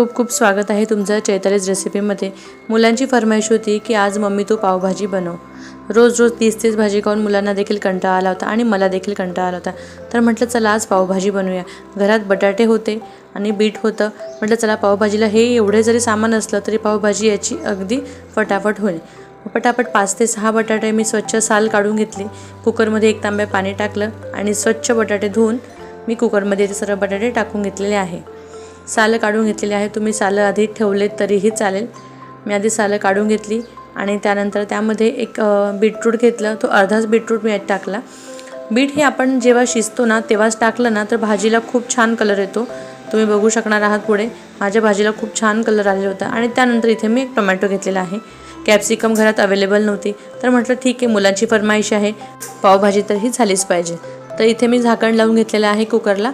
खूप खूप स्वागत आहे तुमचं चैतालीस रेसिपीमध्ये. मुलांची फरमाईश होती की आज मम्मी तू पावभाजी बनव. रोज रोज तीस तीस भाजी खाऊन मुलांना देखील कंटाळा आला होता आणि मला देखील कंटाळा आला होता. तर म्हटलं चला आज पावभाजी बनवूया. घरात बटाटे होते आणि बीट होतं. म्हटलं चला पावभाजीला हे एवढे जरी सामान असलं तरी पावभाजी याची अगदी फटाफट होईल. पटापट पाच ते सहा बटाटे मी स्वच्छ साल काढून घेतली. कुकरमध्ये एक तांब्या पाणी टाकलं आणि स्वच्छ बटाटे धुवून मी कुकरमध्ये ते सर्व बटाटे टाकून घेतलेले आहे. सालं काढून घेतलेली आहे. तुम्ही सालं आधी ठेवलेत तरीही चालेल. मी आधी सालं काढून घेतली आणि त्यानंतर त्यामध्ये एक बीटरूट घेतलं. तो अर्धाच बीटरूट मी टाकला. बीट हे आपण जेव्हा शिजतो ना तेव्हाच टाकलं ना तर भाजीला खूप छान कलर येतो. तुम्ही बघू शकणार आहात पुढे. माझ्या भाजीला खूप छान कलर आलेला होता आणि त्यानंतर इथे मी एक टोमॅटो घेतलेला आहे. कॅप्सिकम घरात अवेलेबल नव्हती. तर म्हटलं ठीक आहे मुलांची फरमाईश आहे. पावभाजी तर ही झालीच पाहिजे. तर इथे मी झाकण लावून घेतलेलं आहे कुकरला.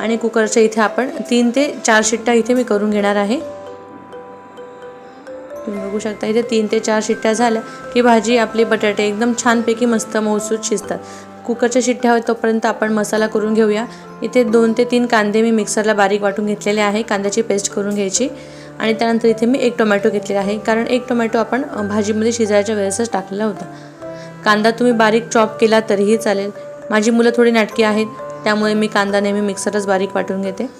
आणि कुकरच्या इथे आपण तीन ते चार शिट्ट्या इथे मी करून घेणार आहे. तुम्ही बघू शकता इथे तीन ते चार शिट्ट्या झाल्या की भाजी आपली बटाटे एकदम छानपैकी मस्त मऊसूत शिजतात. कुकरच्या शिट्ट्या होत तोपर्यंत आपण मसाला करून घेऊया. इथे दोन ते तीन कांदे मी मिक्सरला बारीक वाटून घेतलेले आहे कांद्याची पेस्ट करून घ्यायची. आणि त्यानंतर इथे मी एक टोमॅटो घेतलेला आहे कारण एक टोमॅटो आपण भाजीमध्ये शिजायच्या वेळेसच टाकलेला होता. कांदा तुम्ही बारीक चॉप केला तरीही चालेल. माझी मुलं थोडी नाटकी आहेत त्यामुळे मी कांदा नेहमी मिक्सरच बारीक वाटून घेते.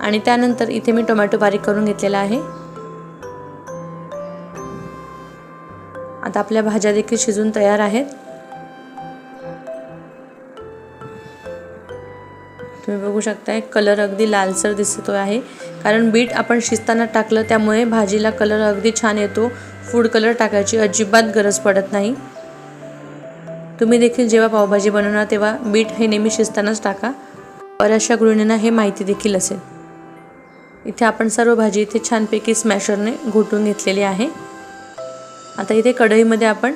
आणि त्यानंतर इथे मी टोमॅटो बारीक करून घेतलेला आहे. आता आपल्या भाज्या देखील शिजून तयार आहेत. तुम्ही बघू शकताय कलर अगदी लालसर दिसतो आहे. कारण बीट आपण शिजताना टाकलं त्यामुळे भाजीला कलर अगदी छान येतो. फूड कलर टाकायची अजिबात गरज पडत नाही. तुम्ही देखील जेव्हा पावभाजी बनवणार तेव्हा बीट हे नेहमी शिजतानाच टाका. बऱ्याचशा गृहिणींना हे माहिती देखील असेल. इथे आपण सर्व भाजी इथे छानपैकी स्मॅशरने घोटून घेतलेली आहे. आता इथे कढईमध्ये आपण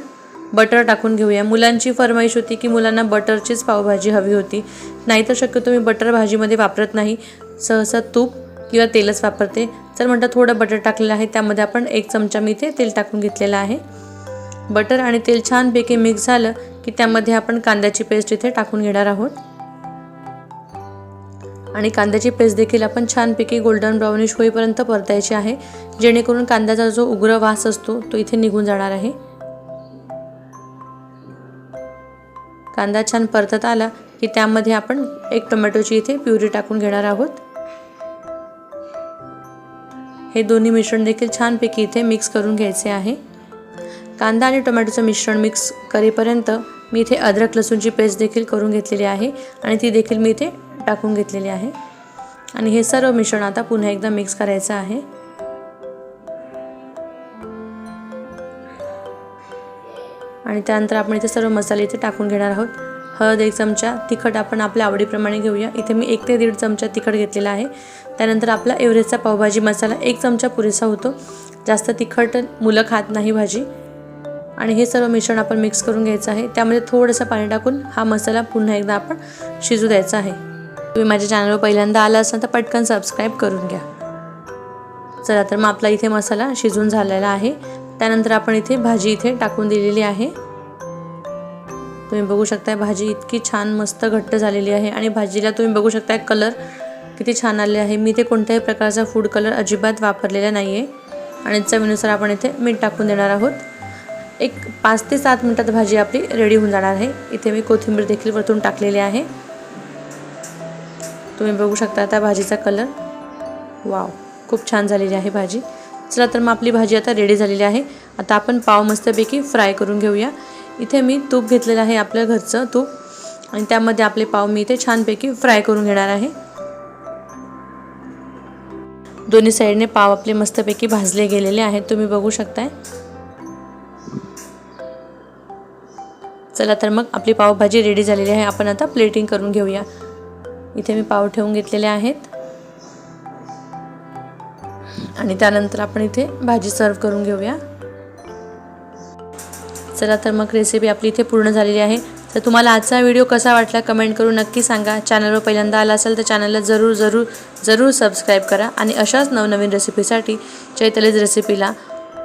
बटर टाकून घेऊया. मुलांची फरमाईश होती की मुलांना बटरचीच पावभाजी हवी होती. नाहीतर शक्यतो मी बटर भाजीमध्ये वापरत नाही. सहसा तूप किंवा तेलच वापरते. तर म्हणतात थोडं बटर टाकलेलं आहे. त्यामध्ये आपण एक चमचा मी इथे तेल टाकून घेतलेलं आहे. बटर आणि तेल छानपैकी मिक्स झालं की त्यामध्ये आपण कांद्याची पेस्ट इथे टाकून घेणार आहोत. आणि कांद्याची पेस्ट देखील आपण छानपैकी गोल्डन ब्राउनिश होईपर्यंत परतायची आहे. जेणेकरून कांद्याचा जो उग्र वास असतो तो इथे निघून जाणार आहे. कांदा छान परतत आला की त्यामध्ये आपण एक टोमॅटोची इथे प्युरी टाकून घेणार आहोत. हे दोन्ही मिश्रण देखील छानपैकी इथे मिक्स करून घ्यायचे आहे. कांदा आणि टोमॅटोचं मिश्रण मिक्स करेपर्यंत मी इथे अद्रक लसूणची पेस्ट देखील करून घेतलेली आहे आणि ती देखील मी इथे टाकून घेतलेली आहे. आणि हे सर्व मिश्रण आता पुन्हा एकदा मिक्स करायचं आहे. आणि त्यानंतर आपण इथे सर्व मसाले इथे टाकून घेणार आहोत. हळद एक चमचा तिखट आपण आपल्या आवडीप्रमाणे घेऊया. इथे मी एक ते दीड चमचा तिखट घेतलेला आहे. त्यानंतर आपला एव्हरेजचा पावभाजी मसाला एक चमचा पुरेसा होतो. जास्त तिखट मुलं खात नाही भाजी. आणि हे सर्व मिश्रण आपण मिक्स करून घ्यायचं आहे. त्यामध्ये थोडंसं पाणी टाकून हा मसाला पुन्हा एकदा आपण शिजू द्यायचा आहे. तुम्ही माझ्या चॅनलवर पहिल्यांदा आला असाल तर पटकन सबस्क्राईब करून घ्या. चला तर मग आपला इथे मसाला शिजून झालेला आहे. त्यानंतर आपण इथे भाजी इथे टाकून दिलेली आहे. तुम्ही बघू शकताय भाजी इतकी छान मस्त घट्ट झालेली आहे आणि भाजीला तुम्ही बघू शकताय कलर किती छान आले आहे. मी इथे कोणत्याही प्रकारचा फूड कलर अजिबात वापरलेला नाही आहे आणि चवीनुसार आपण इथे मीठ टाकून देणार आहोत. एक पाच ते सात मिनटात भाजी आपली रेडी होऊन जाणार आहे. इथे मी कोथिंबीर देखील वरतून टाकलेली आहे. तुम्ही बघू शकता आता भाजीचा कलर वाव खूप छान झालेली आहे भाजी. चला तर मग आपली भाजी आता रेडी झालेली आहे. आता आपण पाव मस्तपैकी फ्राय करून घेऊया. इथे मी तूप घेतलेलं आहे आपल्या घरचं तूप. आणि त्यामध्ये आपले पाव मी इथे छानपैकी फ्राय करून घेणार आहे. दोन्ही साईडने पाव आपले मस्तपैकी भाजले गेलेले आहेत. तुम्ही बघू शकताय. चला तर मग आपली पावभाजी रेडी झालेली आहे. आपण आता प्लेटिंग करून घेऊया. इथे मी पाव ठेवून घेतलेले आहेत. आणि त्यानंतर आपण इथे भाजी सर्व करून घेऊया. चला तर मग रेसिपी आपली इथे पूर्ण झालेली आहे. तर तुम्हाला आजचा व्हिडिओ कसा वाटला कमेंट करून नक्की सांगा. चॅनलवर पहिल्यांदा आला असेल तर चॅनलला जरूर जरूर जरूर सबस्क्राईब करा. आणि अशाच नवनवीन रेसिपीसाठी चैतलीज रेसिपीला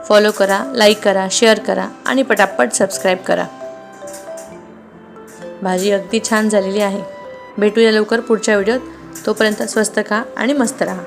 फॉलो करा लाईक करा शेअर करा आणि पटापट सबस्क्राईब करा. भाजी अगदी छान झालेली आहे. भेटूया लवकर पुढच्या व्हिडिओत. तोपर्यंत स्वस्त खा आणि मस्त राहा.